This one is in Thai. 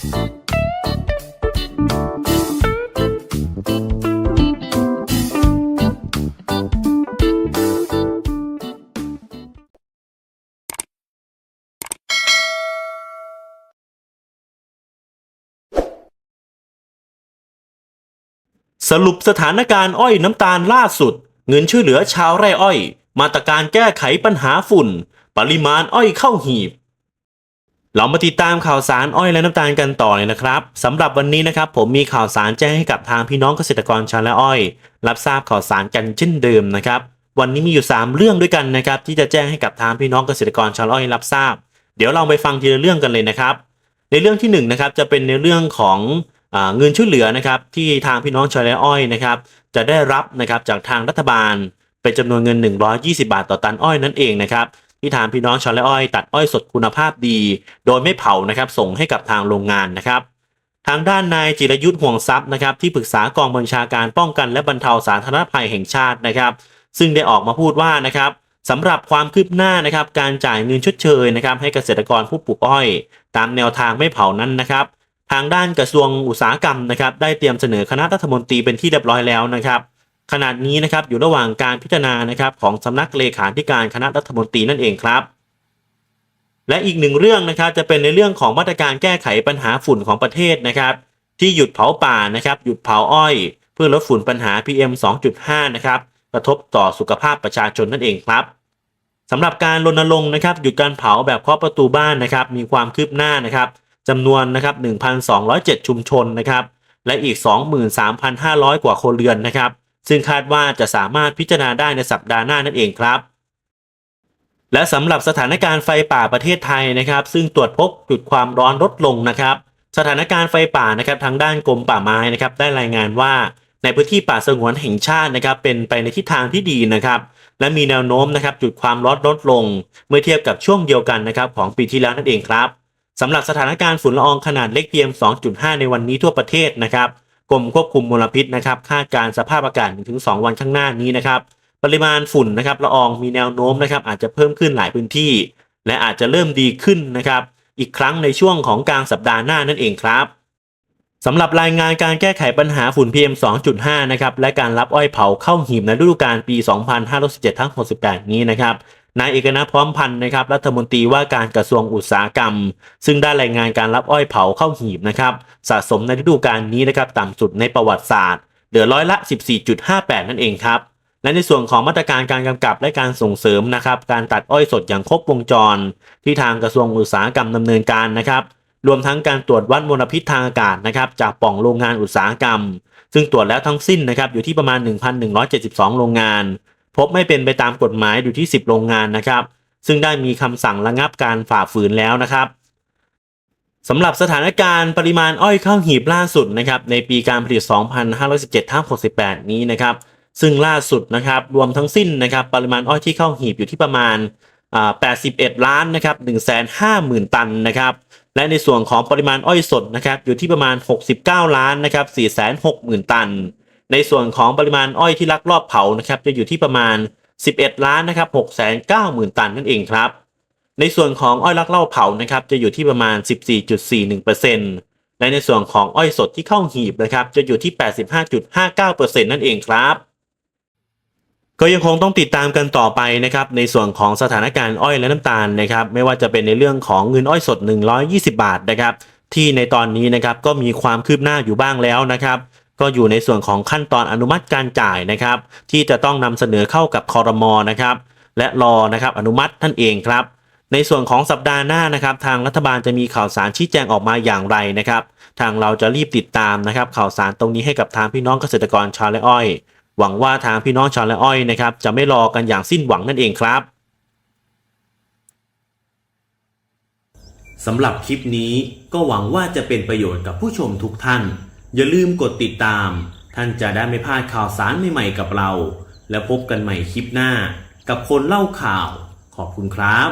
สรุปสถานการณ์อ้อยน้ำตาลล่าสุด เงินช่วยเหลือชาวไร่อ้อย มาตรการแก้ไขปัญหาฝุ่น ปริมาณอ้อยเข้าหีบ เรามาติดตามข่าวสารอ้อยและน้ำตาลกันต่อเลยนะครับสำหรับวันนี้นะครับผมมีข่าวสารแจ้งให้กับทางพี่น้องเกษตรกรชาวไร่อ้อย รับทราบข่าวสารกันเช่นเดิมนะครับวันนี้มีอยู่ 3 เรื่องด้วยกันนะครับที่จะแจ้งให้กับทางพี่น้องเกษตรกรชาวไร่อ้อยรับทราบ เดี๋ยวเราไปฟังทีละเรื่องกันเลยนะครับ ในเรื่องที่1นงนะครับจะเป็นในเรื่องของเงินช่วยเหลือนะครับที่ทางพี่น้องชาวไร่อ้อยนะครับจะได้รับนะครับจากทางรัฐบาลเป็นจำนวนเงิน 120 บาทต่อตันอ้อยนั่นเองนะครับ ที่ทางพี่น้องชาวไร่อ้อยตัดอ้อยสดคุณภาพดี โดยไม่เผานะครับส่งให้กับทางโรงงานนะครับทางด้านนายจิรยุทธ์ห่วงทรัพย์นะครับที่ปรึกษากองบัญชาการป้องกันและบรรเทาสาธารณภัยแห่งชาตินะครับ ซึ่งได้ออกมาพูดว่านะครับสำหรับความคืบหน้านะครับการจ่ายเงินชดเชยนะครับให้เกษตรกรผู้ปลูกอ้อย ตามแนวทางไม่เผานั้นนะครับ ทางด้านกระทรวงอุตสาหกรรมนะครับได้เตรียมเสนอคณะรัฐมนตรีเป็นที่เรียบร้อยแล้วนะครับ ขณะนี้นะครับอยู่ระหว่างการพิจารณานะครับของสำนักเลขาธิการคณะรัฐมนตรีนั่นเองครับและอีกหนึ่งเรื่องนะครับจะเป็นในเรื่องของมาตรการแก้ไขปัญหาฝุ่นของประเทศนะครับ ที่หยุดเผาป่านะครับ หยุดเผาอ้อย เพื่อลดฝุ่นปัญหา PM 2.5 นะครับกระทบต่อสุขภาพประชาชนนั่นเองครับสำหรับการรณรงค์นะครับ หยุดการเผาแบบเคาะประตูบ้านนะครับ มีความคืบหน้านะครับจำนวนนะครับ 1,207 ชุมชนนะครับ และอีก 23,500 กว่าครัวเรือนนะครับ ซึ่งคาดว่าจะสามารถพิจารณาได้ในสัปดาห์หน้านั่นเองครับ และสำหรับสถานการณ์ไฟป่าประเทศไทยนะครับ ซึ่งตรวจพบจุดความร้อนลดลงนะครับ สถานการณ์ไฟป่านะครับทางด้านกรมป่าไม้นะครับได้รายงานว่าในพื้นที่ป่าสงวนแห่งชาตินะครับเป็นไปในทิศทางที่ดีนะครับ และมีแนวโน้มนะครับจุดความร้อนลดลง เมื่อเทียบกับช่วงเดียวกันนะครับของปีที่แล้วนั่นเองครับสำหรับสถานการณ์ฝุ่นละอองขนาดเล็ก PM 2.5 ในวันนี้ทั่วประเทศนะครับ กรมควบคุมมลพิษนะครับคาดการสภาพอากาศถึง 2 วันข้างหน้านี้นะครับปริมาณฝุ่นนะครับละอองมีแนวโน้มนะครับอาจจะเพิ่มขึ้นหลายพื้นที่ และอาจจะเริ่มดีขึ้นนะครับอีกครั้งในช่วงของกลางสัปดาห์หน้านั่นเองครับ สำหรับรายงานการแก้ไขปัญหาฝุ่น PM 2.5 นะครับ และการรับอ้อยเผาเข้าหีบในฤดูกาลปี 2567ทั้ง 68 นี้นะครับ นายเอกนัทพร้อมพันธ์นะครับ รัฐมนตรีว่าการกระทรวงอุตสาหกรรม ซึ่งได้รายงานการรับอ้อยเผาเข้าหีบนะครับ สะสมในฤดูกาลนี้นะครับ ต่ำสุดในประวัติศาสตร์ เหลือร้อยละ 14.58 นั่นเองครับ และในส่วนของมาตรการการกำกับและการส่งเสริมนะครับ การตัดอ้อยสดอย่างครบวงจร ที่ทางกระทรวงอุตสาหกรรมดำเนินการนะครับ รวมทั้งการตรวจวัดมลพิษทางอากาศนะครับจากป่องโรงงานอุตสาหกรรม ซึ่งตรวจแล้วทั้งสิ้นนะครับอยู่ที่ประมาณ 1,172 โรงงาน พบไม่เป็นไปตามกฎหมายอยู่ที่ 10 โรงงานนะครับ ซึ่งได้มีคำสั่งระงับการฝ่าฝืนแล้วนะครับสำหรับสถานการณ์ปริมาณอ้อยเข้าหีบล่าสุดนะครับในปีการผลิต 2517ทับ68 นี้นะครับซึ่งล่าสุดนะครับรวมทั้งสิ้นนะครับปริมาณอ้อยที่เข้าหีบอยู่ที่ประมาณ 81 ล้านนะครับ150,000 ตันนะครับ และในส่วนของปริมาณอ้อยสดนะครับอยู่ที่ประมาณ 69 ล้านนะครับ460,000 ตัน ในส่วนของปริมาณอ้อยที่ลักลอบเผานะครับจะอยู่ที่ประมาณ 11 ล้านนะครับ690,000 ตันนั่นเองครับ ในส่วนของอ้อยลักลอบเผานะครับจะอยู่ที่ประมาณ 14.41%และในส่วนของอ้อยสดที่เข้าหีบนะครับจะอยู่ที่ 85.59%นั่นเองครับ ก็ยังคงต้องติดตามกันต่อไปนะครับในส่วนของสถานการณ์อ้อยและน้ำตาลนะครับไม่ว่าจะเป็นในเรื่องของเงินอ้อยสด 120 บาทนะครับที่ในตอนนี้นะครับก็มีความคืบหน้าอยู่บ้างแล้วนะครับก็อยู่ในส่วนของขั้นตอนอนุมัติการจ่ายนะครับ ที่จะต้องนำเสนอเข้ากับคอรมอนะครับและรอนะครับอนุมัติท่านเองครับ ในส่วนของสัปดาห์หน้านะครับ ทางรัฐบาลจะมีข่าวสารชี้แจงออกมาอย่างไรนะครับ ทางเราจะรีบติดตามนะครับ ข่าวสารตรงนี้ให้กับทางพี่น้องเกษตรกรชาวไร่อ้อย หวังว่าทางพี่น้องชาวไร่อ้อยนะครับจะไม่รอกันอย่างสิ้นหวังนั่นเองครับสำหรับคลิปนี้ก็หวังว่าจะเป็นประโยชน์กับผู้ชมทุกท่าน อย่าลืมกดติดตาม ท่านจะได้ไม่พลาดข่าวสารใหม่ๆกับเรา แล้วพบกันใหม่คลิปหน้า กับคนเล่าข่าว ขอบคุณครับ